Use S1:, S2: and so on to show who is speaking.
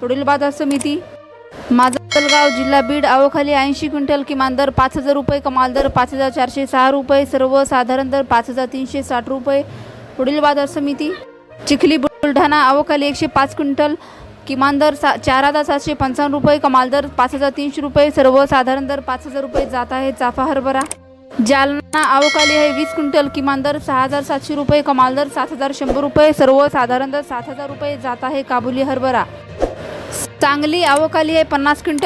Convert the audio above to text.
S1: पुढील बाजार समिती. माजलगाव जिल्हा बीड आवखाली ऐंशी क्विंटल किमान दर पाच हजार रुपये कमाल दर पाच हजार चारशे सहा रुपये सर्वसाधारण दर पाच हजार तीनशे साठ रुपये. पुढील बाजार समिती. चिखली बुलढाणा आवखाली एकशे पाच क्विंटल किमान दर सा चार हजार सातशे पंचावन्न रुपये कमाल दर पाच हजार तीनशे रुपये सर्वसाधारण दर पाच हजार रुपये जात आहे चाफा हरभरा. जालना आवकाली आहे वीस क्विंटल किमान दर सहा हजार सातशे रुपये कमाल दर सात हजार शंभर रुपये सर्वसाधारण दर सात हजार रुपये जात आहे काबुली हरभरा. सांगली आवकाली आहे पन्नास क्विंटल